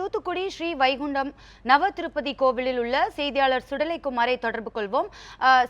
தூத்துக்குடி ஸ்ரீ வைகுண்டம் நவ திருப்பதி கோவிலில் உள்ள செய்தியாளர் சுடலைக்குமாரை தொடர்பு கொள்வோம்.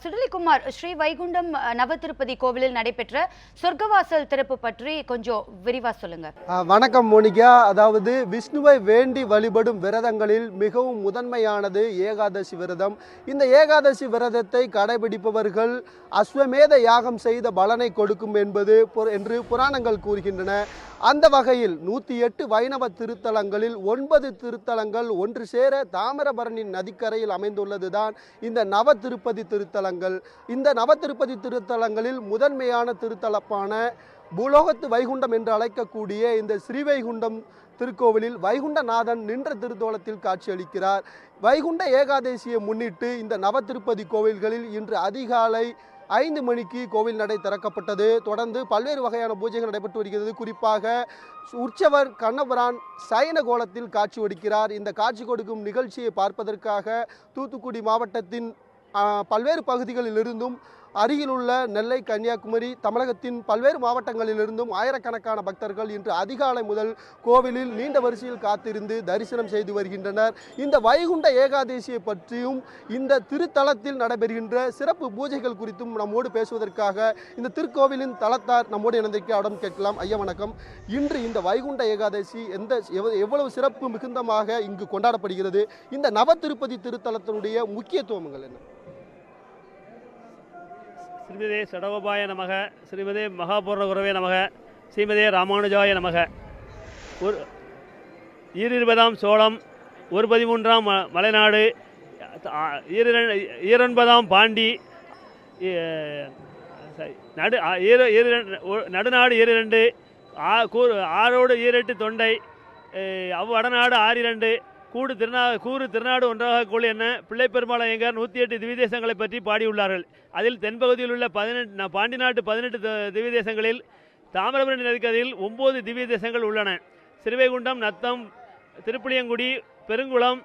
சுடலைக்குமார் ஸ்ரீ வைகுண்டம் நவ திருப்பதி கோவிலில் நடைபெற்ற சொர்க்கவாசல் திறப்பு பற்றி கொஞ்சம் விரிவா சொல்லுங்க. வணக்கம் மோனிகா. அதாவது விஷ்ணுவை வேண்டி வழிபடும் விரதங்களில் மிகவும் முதன்மையானது ஏகாதசி விரதம். இந்த ஏகாதசி விரதத்தை கடைபிடிப்பவர்கள் அஸ்வமேத யாகம் செய்த பலனை கொடுக்கும் என்பது என்று புராணங்கள் கூறுகின்றன. அந்த வகையில் நூற்றி எட்டு வைணவ திருத்தலங்களில் ஒன்பது திருத்தலங்கள் ஒன்று சேர தாமிரபரணியின் நதிக்கரையில் அமைந்துள்ளதுதான் இந்த நவ திருப்பதி திருத்தலங்கள். இந்த நவ திருப்பதி திருத்தலங்களில் முதன்மையான திருத்தலப்பான பூலோகத்து வைகுண்டம் என்று அழைக்கக்கூடிய இந்த ஸ்ரீவைகுண்டம் திருக்கோவிலில் வைகுண்டநாதன் நின்ற திருத்தோலத்தில் காட்சியளிக்கிறார். வைகுண்ட ஏகாதசியை முன்னிட்டு இந்த நவ திருப்பதி கோவில்களில் இன்று அதிகாலை ஐந்து மணிக்கு கோவில் நடை திறக்கப்பட்டது. தொடர்ந்து பல்வேறு வகையான பூஜைகள் நடைபெற்று வருகிறது. குறிப்பாக உற்சவர் கண்ணபுரான் சயன கோலத்தில் காட்சி ஒடுக்கிறார். இந்த காட்சி கொடுக்கும் நிகழ்ச்சியை பார்ப்பதற்காக தூத்துக்குடி மாவட்டத்தின் பல்வேறு பகுதிகளிலிருந்தும் அருகிலுள்ள நெல்லை கன்னியாகுமரி தமிழகத்தின் பல்வேறு மாவட்டங்களிலிருந்தும் ஆயிரக்கணக்கான பக்தர்கள் இன்று அதிகாலை முதல் கோவிலில் நீண்ட வரிசையில் காத்திருந்து தரிசனம் செய்து வருகின்றனர். இந்த வைகுண்ட ஏகாதசியை பற்றியும் இந்த திருத்தலத்தில் நடைபெறுகின்ற சிறப்பு பூஜைகள் குறித்தும் நம்மோடு பேசுவதற்காக இந்த திருக்கோவிலின் தலத்தார் நம்மோடு இணைந்திருக்க இடம் கேட்கலாம். ஐயா வணக்கம். இன்று இந்த வைகுண்ட ஏகாதசி எந்த எவ்வளவு சிறப்பு மிகுந்தமாக இங்கு கொண்டாடப்படுகிறது? இந்த நவ திருப்பதி திருத்தலத்தினுடைய முக்கியத்துவங்கள் என்ன? ஸ்ரீமதே சடகோபாய நமக ஸ்ரீமதே மகாபூர்ண குரவே நமக ஸ்ரீமதே ராமானுஜாய நமக. ஒரு ஈரிருபதாம் சோளம் ஒரு பதிமூன்றாம் ம- மலைநாடு ஆ- ஈரொன்பதாம் பாண்டி நடு ஆ- ஈர நடுநாடு ஈரிரண்டு ஆ கூ ஆறோடு ஈரெட்டு தொண்டை அவ்வடநாடு அவ் ஆறிரண்டு கூடு திருநா கூறு திருநாடு ஒன்றாக கூழ் என பிள்ளை பெருமாள் ஐயங்கார் நூற்றி எட்டு திவிதேசங்களை பற்றி பாடியுள்ளார்கள். அதில் தென்பகுதியில் உள்ள பதினெட்டு நான் பாண்டி நாட்டு பதினெட்டு த- தாமிரபரணி நதிக்கரையில் ஒம்பது திவ்ய தேசங்கள் உள்ளன. சிறுவைகுண்டம் நத்தம் திருப்புளியங்குடி பெருங்குளம்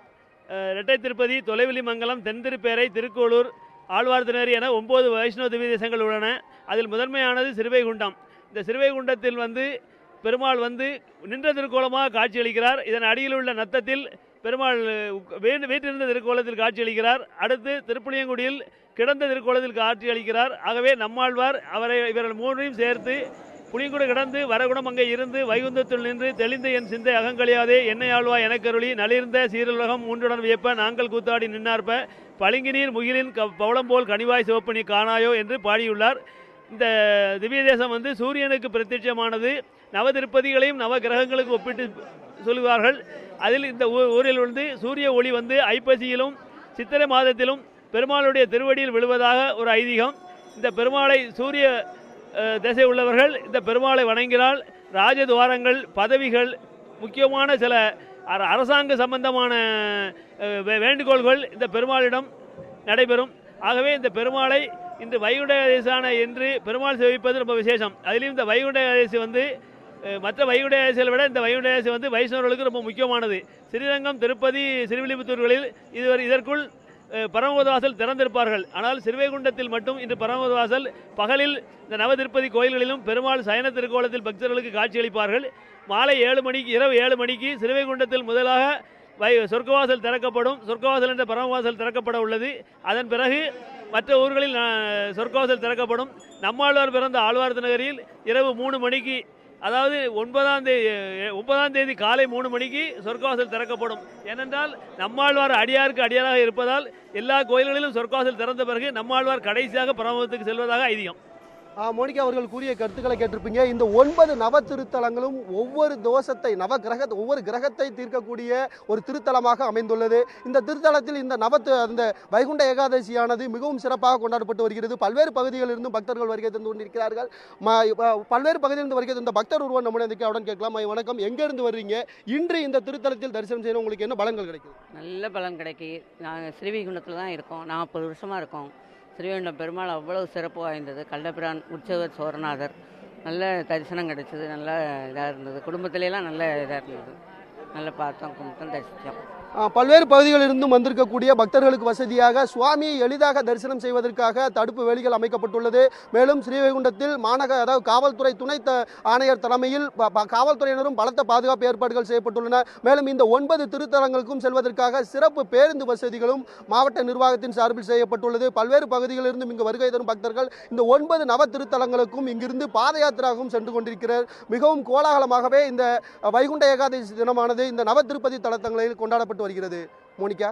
இரட்டை திருப்பதி தொலைவிலிமங்கலம் தென்திருப்பேரை திருக்கோளூர் ஆழ்வார்த்தினர் என ஒம்பது வைஷ்ணவ திவ்ய தேசங்கள் உள்ளன. அதில் முதன்மையானது சிறுவைகுண்டம். இந்த சிறுவைகுண்டத்தில் வந்து பெருமாள் வந்து நின்ற திருக்கோலமாக காட்சியளிக்கிறார். இதன் அடியில் உள்ள நத்தத்தில் பெருமாள் உக்- வீட்டிலிருந்த திருக்கோலத்தில் காட்சியளிக்கிறார் அடுத்து திருப்புளியங்குடியில் கிடந்த திருக்கோலத்தில் காட்சியளிக்கிறார் ஆகவே நம்மாழ்வார் அவரை இவர்கள் மூன்றையும் சேர்த்து புளியங்குடி கிடந்து வரகுணம் அங்கே இருந்து வைகுந்தத்தில் நின்று தெளிந்த என் சிந்தை அகங்கழியாதே. என்னை ஆழ்வா எனக்கருளி நலிர்ந்த சீரலுலகம் மூன்றுடன் வியப்ப நாங்கள் கூத்தாடி நின்னார்ப்ப. பளிங்கினீர் முகிலின் க பவளம் போல் கனிவாய் சிவப்பணி காணாயோ என்று பாடியுள்ளார். இந்த திவ்ய தேசம் வந்து சூரியனுக்கு பிரத்யட்சமானது நவ திருப்பதிகளையும் நவ கிரகங்களுக்கு ஒப்பிட்டு சொல்லுவார்கள். அதில் இந்த ஊரில் வந்து சூரிய ஒளி வந்து ஐப்பசியிலும் சித்திரை மாதத்திலும் பெருமாளுடைய திருவடியில் விழுவதாக ஒரு ஐதீகம். இந்த பெருமாளை சூரிய திசை உள்ளவர்கள் இந்த பெருமாளை வணங்கினால் ராஜதுவாரங்கள் பதவிகள் முக்கியமான சில அர- அரசாங்க சம்பந்தமான வேண்டுகோள்கள் இந்த பெருமாளிடம் நடைபெறும். ஆகவே இந்த பெருமாளை இன்று வைகுண்ட ஏகாதசியான என்று பெருமாள் சேவிப்பது ரொம்ப விசேஷம். அதுலேயும் இந்த வைகுண்ட ஏகாதசி வந்து மற்ற வைகுண்ட ஏகாதசியை விட இந்த வைகுண்ட ஏகாதசி வந்து வைஷ்ணவர்களுக்கு ரொம்ப முக்கியமானது. ஸ்ரீரங்கம் திருப்பதி சிறுவில்லிபுத்தூர்களில் இதுவரை இதற்குள் பரமபதவாசல் திறந்திருப்பார்கள். ஆனால் சிறுவைகுண்டத்தில் மட்டும் இன்று பரமபதவாசல் பகலில் இந்த நவ திருப்பதி கோயில்களிலும் பெருமாள் சயன திருக்கோலத்தில் பக்தர்களுக்கு காட்சியளிப்பார்கள். மாலை ஏழு மணிக்கு இரவு ஏழு மணிக்கு சிறுவைகுண்டத்தில் முதலாக வை சொர்க்கவாசல் திறக்கப்படும். சொர்க்கவாசல் என்ற பரமவாசல் திறக்கப்பட உள்ளது. அதன் பிறகு மற்ற ஊர்களில் சொர்க்கவாசல் திறக்கப்படும். நம்மாழ்வார் பிறந்த ஆழ்வார் நகரில் இரவு மூணு மணிக்கு அதாவது ஒன்பதாம் தேதி ஒன்பதாம் தேதி காலை மூணு மணிக்கு சொர்க்கவாசல் திறக்கப்படும். ஏனென்றால் நம்மாழ்வார் அடியாருக்கு அடியாராக இருப்பதால் எல்லா கோயில்களிலும் சொர்க்கவாசல் திறந்த பிறகு நம்மாழ்வார் கடைசியாக பரமத்துக்கு செல்வதாக ஐதீகம். மோனிகா அவர்கள் கூறிய கருத்துக்களை கேட்டிருப்பீங்க. இந்த ஒன்பது நவ திருத்தலங்களும் ஒவ்வொரு தோஷத்தை நவ கிரக ஒவ்வொரு கிரகத்தை தீர்க்கக்கூடிய ஒரு திருத்தலமாக அமைந்துள்ளது. இந்த திருத்தலத்தில் இந்த நவ அந்த வைகுண்ட ஏகாதசியானது மிகவும் சிறப்பாக கொண்டாடப்பட்டு வருகிறது. பல்வேறு பகுதிகளிலிருந்தும் பக்தர்கள் வருகை தந்து கொண்டிருக்கிறார்கள். பல்வேறு பகுதியிலிருந்து வருகை தந்த பக்தர் ஒருவன் நம்முடைய இந்த அவடன் கேட்கலாம். வணக்கம். எங்கேருந்து வர்றீங்க? இன்று இந்த திருத்தலத்தில் தரிசனம் செய்யணும். உங்களுக்கு என்ன பலன்கள் கிடைக்கும் நல்ல பலன் கிடைக்கி. நாங்கள் ஸ்ரீவைகுண்டத்தில் தான் இருக்கோம். நாற்பது வருஷமாக இருக்கோம். ஸ்ரீவைகுண்டம் பெருமாள் அவ்வளவு சிறப்பு வாய்ந்தது. கள்ளபிரான் உற்சவர் சோரநாதர் நல்ல தரிசனம் கிடைச்சது. நல்ல இதாக இருந்தது. குடும்பத்திலலாம் நல்ல இதாக இருந்தது. நல்லா பார்த்தோம் கும்பிட்டோம் தரிசித்தோம். பல்வேறு பகுதிகளிலிருந்தும் வந்திருக்கக்கூடிய பக்தர்களுக்கு வசதியாக சுவாமியை எளிதாக தரிசனம் செய்வதற்காக தடுப்பு வேலிகள் அமைக்கப்பட்டுள்ளது. மேலும் ஸ்ரீவைகுண்டத்தில் மாநகர அதாவது காவல்துறை துணை ஆணையர் தலைமையில் காவல்துறையினரும் பலத்த பாதுகாப்பு ஏற்பாடுகள் செய்யப்பட்டுள்ளன. மேலும் இந்த ஒன்பது திருத்தலங்களுக்கும் செல்வதற்காக சிறப்பு பேருந்து வசதிகளும் மாவட்ட நிர்வாகத்தின் சார்பில் செய்யப்பட்டுள்ளது. பல்வேறு பகுதிகளிலிருந்தும் இங்கு வருகை தரும் பக்தர்கள் இந்த ஒன்பது நவ திருத்தலங்களுக்கும் இங்கிருந்து பாத யாத்திராகவும் சென்று கொண்டிருக்கிறார். மிகவும் கோலாகலமாகவே இந்த வைகுண்ட ஏகாதசி தினமானது இந்த நவ திருப்பதி தலத்தங்களில் கொண்டாடப்பட்டு வருகிறது. மோனிகா